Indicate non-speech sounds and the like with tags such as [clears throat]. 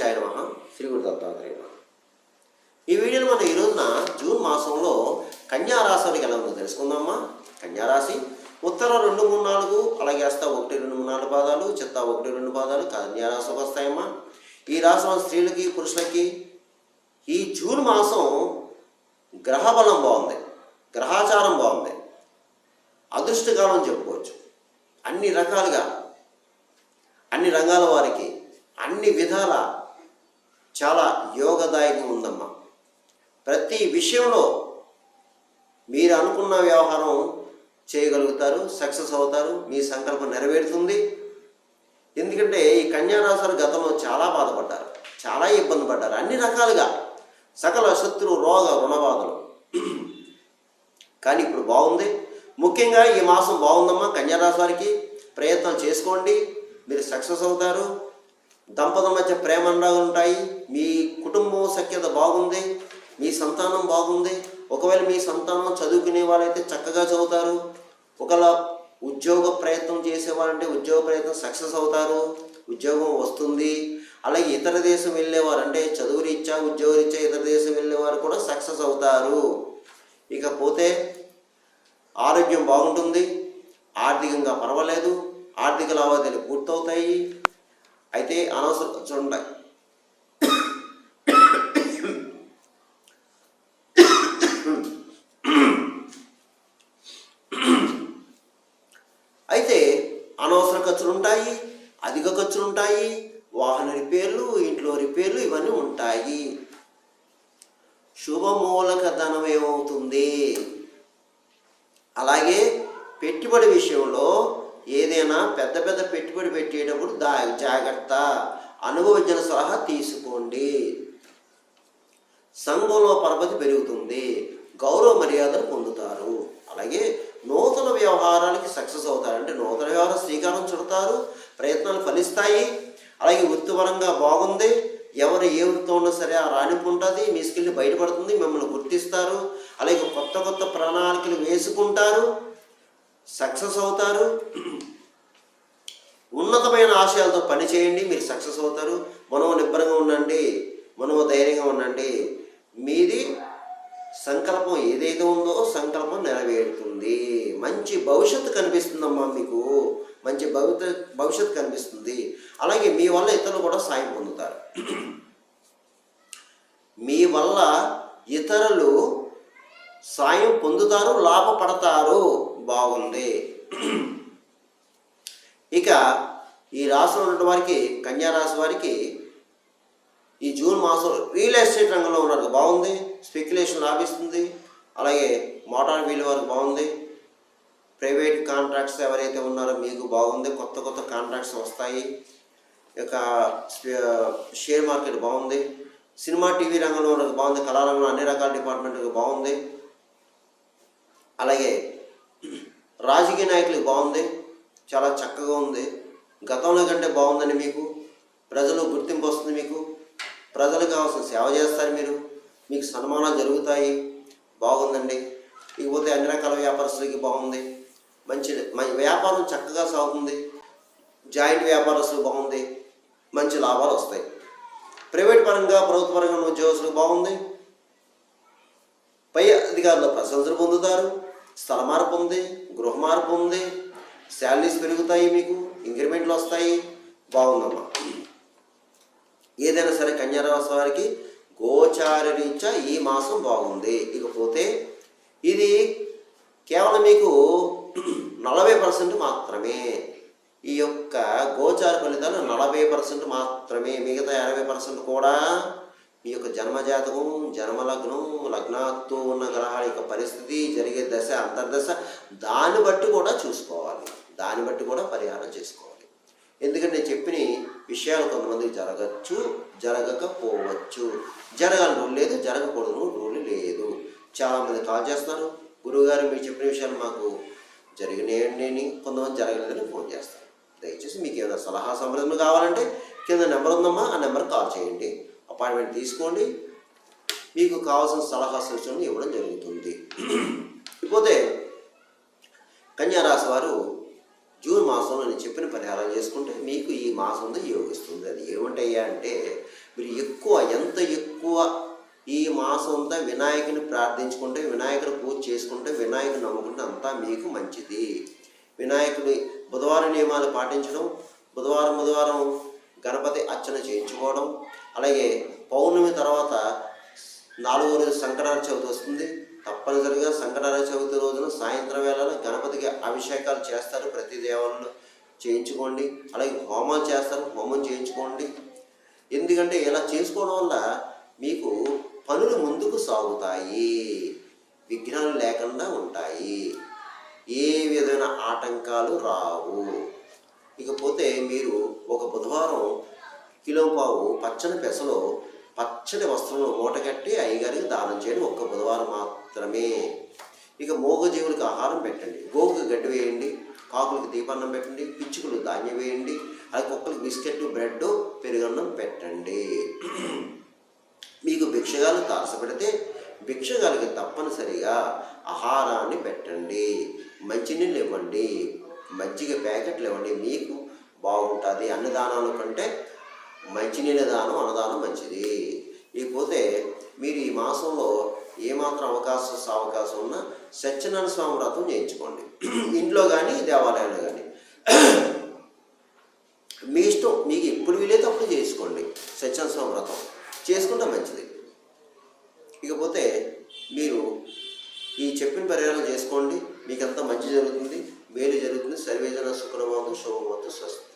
గణేశాయ నమ శ్రీ గురు దత్తాత్రేయ ఈ వీడియోలో మనం ఈ రోజున జూన్ మాసంలో కన్యా ఎలా ఉందో తెలుసుకుందామా? కన్యారాశి ఉత్తర రెండు మూడు నాలుగు అలాగే అస్త ఒకటి రెండు మూడు నాలుగు పాదాలు చిత్త ఒకటి రెండు పాదాలు కన్యారాశికి వస్తాయమ్మా. ఈ రాశ్రం స్త్రీలకి పురుషులకి ఈ జూన్ మాసం గ్రహబలం బాగుంది గ్రహాచారం బాగుంది అదృష్టకాలం చెప్పుకోవచ్చు. అన్ని రకాలుగా అన్ని రంగాల వారికి అన్ని విధాల చాలా యోగదాయకం ఉందమ్మా. ప్రతి విషయంలో మీరు అనుకున్న వ్యవహారం చేయగలుగుతారు సక్సెస్ అవుతారు మీ సంకల్పం నెరవేరుతుంది. ఎందుకంటే ఈ కన్యారాశులు గతంలో చాలా బాధపడ్డారు చాలా ఇబ్బంది పడ్డారు అన్ని రకాలుగా సకల శత్రు రోగ రుణబాధలు. కానీ ఇప్పుడు బాగుంది. ముఖ్యంగా ఈ మాసం బాగుందమ్మా కన్యారాశి వారికి. ప్రయత్నం చేసుకోండి. మీరు సక్సెస్ అవుతారు. దంపతుల మధ్య ప్రేమ అనురాగాలు ఉంటాయి. మీ కుటుంబం సఖ్యత బాగుంది మీ సంతానం బాగుంది. ఒకవేళ మీ సంతానం చదువుకునే వాళ్ళైతే చక్కగా చదువుతారు. ఒకవేళ ఉద్యోగ ప్రయత్నం చేసేవారంటే ఉద్యోగ ప్రయత్నం సక్సెస్ అవుతారు. ఉద్యోగం వస్తుంది. అలాగే ఇతర దేశం వెళ్ళేవారు అంటే చదువు రీత్యా ఉద్యోగ రీత్యా ఇతర దేశం వెళ్ళేవారు కూడా సక్సెస్ అవుతారు. ఇకపోతే ఆరోగ్యం బాగుంటుంది. ఆర్థికంగా పర్వాలేదు. ఆర్థిక లావాదేవీలు పూర్తవుతాయి. అయితే అనవసరం చూడండి అయితే అనవసర ఖర్చులు ఉంటాయి అధిక ఖర్చులు ఉంటాయి వాహన రిపేర్లు ఇంట్లో రిపేర్లు ఇవన్నీ ఉంటాయి. శుభమూలక ధనం ఏమవుతుంది? అలాగే పెట్టుబడి విషయంలో ఏదైనా పెద్ద పెద్ద పెట్టుబడి పెట్టేటప్పుడు దా జాగ్రత్త. అనుభవజ్ఞన సలహా తీసుకోండి. సంఘంలో పరపతి పెరుగుతుంది. గౌరవ మర్యాదలు పొందుతారు. అలాగే వ్యవహారాలకి సక్సెస్ అవుతారు. అంటే నూతన వ్యవహారం శ్రీకారం చుడతారు ప్రయత్నాలు ఫలిస్తాయి. అలాగే వృత్తిపరంగా బాగుంది. ఎవరు ఏ వృత్తి ఉన్నా సరే ఆ రాణింపు ఉంటుంది. మీ స్కిల్ బయటపడుతుంది మిమ్మల్ని గుర్తిస్తారు. అలాగే కొత్త కొత్త ప్రణాళికలు వేసుకుంటారు. సక్సెస్ అవుతారు. ఉన్నతమైన ఆశయాలతో పని చేయండి మీరు సక్సెస్ అవుతారు. మనో నిబ్బరంగా ఉండండి మనో ధైర్యంగా ఉండండి. మీది సంకల్పం ఏదైతే ఉందో సంకల్పం నెరవేరుతుంది. మంచి భవిష్యత్తు కనిపిస్తుందమ్మా మీకు. మంచి భవిత భవిష్యత్తు కనిపిస్తుంది. అలాగే మీ వల్ల ఇతరులు కూడా సాయం పొందుతారు. మీ వల్ల ఇతరులు సాయం పొందుతారు లాభపడతారు. బాగుంది. ఇక ఈ రాశిలో ఉన్న వారికి కన్యా రాశి వారికి ఈ జూన్ మాసం రియల్ ఎస్టేట్ రంగంలో ఉన్నారు. బాగుంది. స్పెక్యులేషన్ లాభిస్తుంది. అలాగే మోటార్ వీల్ వరకు బాగుంది. ప్రైవేట్ కాంట్రాక్ట్స్ ఎవరైతే ఉన్నారో మీకు బాగుంది. కొత్త కొత్త కాంట్రాక్ట్స్ వస్తాయి. ఇక షేర్ మార్కెట్ బాగుంది. సినిమా టీవీ రంగంలో ఉన్నది బాగుంది. కళారంగంలో అన్ని రకాల డిపార్ట్మెంట్ బాగుంది. అలాగే రాజకీయ నాయకులకు బాగుంది. చాలా చక్కగా ఉంది. గతంలో కంటే బాగుందని మీకు ప్రజలు గుర్తింపు వస్తుంది మీకు. ప్రజలకు కావాల్సిన సేవ చేస్తారు మీరు. మీకు సన్మానాలు జరుగుతాయి. బాగుందండి. ఇకపోతే అన్ని రకాల వ్యాపారస్తులకి బాగుంది. మంచి వ్యాపారం చక్కగా సాగుతుంది. జాయింట్ వ్యాపారస్తులు బాగుంది. మంచి లాభాలు వస్తాయి. ప్రైవేట్ పరంగా ప్రభుత్వ పరంగా ఉన్న ఉద్యోగస్తులకు బాగుంది. పై అధికారుల ప్రశంసలు పొందుతారు. స్థల మార్పు ఉంది గృహ మార్పు ఉంది. శాలరీస్ పెరుగుతాయి మీకు ఇంక్రిమెంట్లు వస్తాయి. బాగుందమ్మా. ఏదైనా సరే కన్యారాశి వారికి గోచారరీత్యా ఈ మాసం బాగుంది. ఇకపోతే ఇది కేవలం మీకు నలభై పర్సెంట్ మాత్రమే. ఈ యొక్క గోచార ఫలితాలు నలభై పర్సెంట్ మాత్రమే. మిగతా ఎనభై పర్సెంట్ కూడా మీ యొక్క జన్మజాతకం జన్మలగ్నం లగ్నాత్తు ఉన్న గ్రహాల యొక్క పరిస్థితి జరిగే దశ అంతర్దశ దాన్ని బట్టి కూడా చూసుకోవాలి. దాన్ని బట్టి కూడా పరిహారం చేసుకోవాలి. ఎందుకంటే నేను చెప్పిన విషయాలు కొంతమందికి జరగచ్చు జరగకపోవచ్చు. జరగాలని రూల్ లేదు జరగకూడదు రూల్ లేదు. చాలామంది కాల్ చేస్తున్నారు గురువుగారు మీరు చెప్పిన విషయాలు మాకు జరిగినాయండి కొంతమంది జరగలేదని ఫోన్ చేస్తారు. దయచేసి మీకు ఏమైనా సలహా సంప్రదం కావాలంటే కింద నెంబర్ ఉందమ్మా ఆ నెంబర్ కాల్ చేయండి. అపాయింట్మెంట్ తీసుకోండి. మీకు కావాల్సిన సలహా సూచనలు ఇవ్వడం జరుగుతుంది. [clears throat] ఇకపోతే కన్యా రాశి వారు జూన్ మాసంలో నేను చెప్పిన పరిహారం చేసుకుంటే మీకు ఈ మాసంలో యోగిస్తుంది. అది ఏమిటయ్యా అంటే మీరు ఎక్కువ ఎంత ఎక్కువ ఈ మాసం అంతా వినాయకుని ప్రార్థించుకుంటే వినాయకుడు పూజ చేసుకుంటే వినాయకుని నమ్ముకుంటే అంతా మీకు మంచిది. వినాయకుడి బుధవార నియమాలు పాటించడం బుధవారం బుధవారం గణపతి అర్చన చేయించుకోవడం అలాగే పౌర్ణమి తర్వాత నాలుగో రోజు సంక్రాంతి చవితి వస్తుంది. తప్పనిసరిగా సంకటహర చవితి రోజున సాయంత్రం వేళలో గణపతికి అభిషేకాలు చేస్తారు. ప్రతి దేవాలయంలో చేయించుకోండి. అలాగే హోమాలు చేస్తారు. హోమం చేయించుకోండి. ఎందుకంటే ఇలా చేసుకోవడం వల్ల మీకు పనులు ముందుకు సాగుతాయి. విఘ్నాలు లేకుండా ఉంటాయి. ఏ విధమైన ఆటంకాలు రావు. ఇకపోతే మీరు ఒక బుధవారం కిలో పావు పచ్చని పెసలో పచ్చని వస్త్రంలో మూట కట్టి అయ్యగారికి దానం చేయండి ఒక్క బుధవారం మాత్రమే. ఇక మోగజీవులకు ఆహారం పెట్టండి. గోగుకి గడ్డి వేయండి కాకులకు దీపాన్నం పెట్టండి పిచ్చుకలు ధాన్యం వేయండి అలాగే కుక్కలకు బిస్కెట్ బ్రెడ్ పెరుగన్నం పెట్టండి. మీకు భిక్షగాలు తారసపెడితే భిక్షగాలకి తప్పనిసరిగా ఆహారాన్ని పెట్టండి. మంచినీళ్ళు ఇవ్వండి. మజ్జిగ ప్యాకెట్లు ఇవ్వండి. మీకు బాగుంటుంది. అన్నదానాల కంటే మంచినీళ్ళ దానం అన్నదానం మంచిది. ఇకపోతే మీరు ఈ మాసంలో ఏమాత్రం అవకాశం అవకాశం ఉన్నా సత్యనారాయణ స్వామి వ్రతం చేయించుకోండి. ఇంట్లో కానీ దేవాలయంలో కానీ మీ ఇష్టం మీకు ఎప్పుడు వీలైతే అప్పుడు చేసుకోండి సత్యనారాయణ స్వామి వ్రతం. చేసుకుంటే మంచిది. ఇకపోతే మీరు ఈ చెప్పిన పరిహారం చేసుకోండి. మీకు అంతా మంచి జరుగుతుంది? మేలు జరుగుతుంది. సర్వేజన శుక్రవాదం శుభవంతు స్వస్తి.